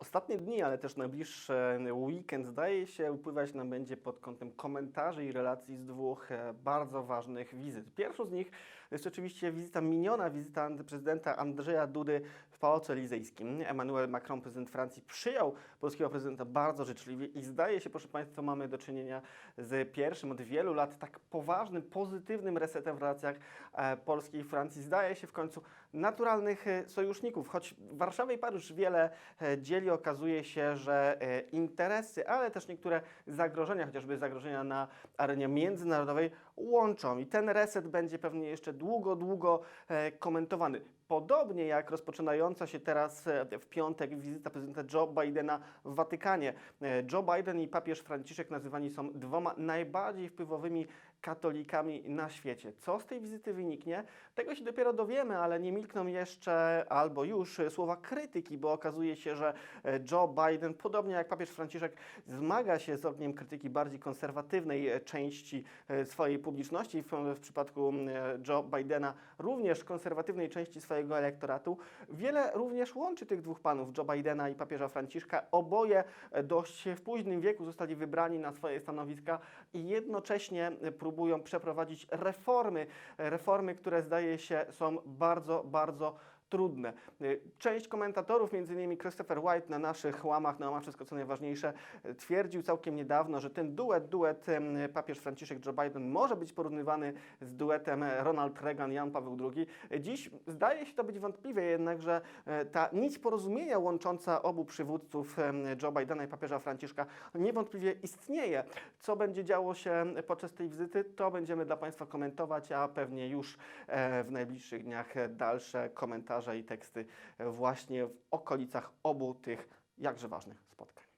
Ostatnie dni, ale też najbliższy weekend zdaje się upływać nam będzie pod kątem komentarzy i relacji z dwóch e, bardzo ważnych wizyt. Pierwszą z nich jest oczywiście wizyta miniona, wizyta prezydenta Andrzeja Dudy w Pałacu Elizejskim. Emmanuel Macron, prezydent Francji, przyjął polskiego prezydenta bardzo życzliwie i zdaje się, proszę Państwa, mamy do czynienia z pierwszym od wielu lat tak poważnym, pozytywnym resetem w relacjach e, Polski i Francji. Zdaje się w końcu naturalnych e, sojuszników, choć Warszawa i Paryż wiele e, okazuje się, że e, interesy, ale też niektóre zagrożenia, chociażby zagrożenia na arenie międzynarodowej łączą i ten reset będzie pewnie jeszcze długo, długo e, komentowany. Podobnie jak rozpoczynająca się teraz e, w piątek wizyta prezydenta Joe Bidena w Watykanie. Joe Biden i papież Franciszek nazywani są dwoma najbardziej wpływowymi katolikami na świecie. Co z tej wizyty wyniknie? Tego się dopiero dowiemy, ale nie milkną jeszcze albo już słowa krytyki, bo okazuje się, że Joe Biden, podobnie jak papież Franciszek, zmaga się z ogniem krytyki bardziej konserwatywnej e, części e, swojej publiczności. W, przypadku e, Joe Bidena również konserwatywnej części swojego elektoratu. Wiele również łączy tych dwóch panów, Joe Bidena i papieża Franciszka. Oboje e, dość w późnym wieku zostali wybrani na swoje stanowiska i jednocześnie e, próbują przeprowadzić reformy, e, reformy, które zdaje się są bardzo, bardzo trudne. Y, Część komentatorów, m.in. Christopher White na naszych łamach, na łamach wszystko co najważniejsze, y, twierdził całkiem niedawno, że ten duet, duet em, papież Franciszek Joe Biden może być porównywany z duetem Ronald Reagan Jan Paweł II. Y, Dziś zdaje się to być wątpliwe jednak, że e, ta nić porozumienia łącząca obu przywódców Joe Bidena i papieża Franciszka niewątpliwie istnieje. Co będzie działo się podczas tej wizyty, to będziemy dla Państwa komentować, a pewnie już w najbliższych dniach dalsze komentarze i teksty właśnie w okolicach obu tych jakże ważnych spotkań.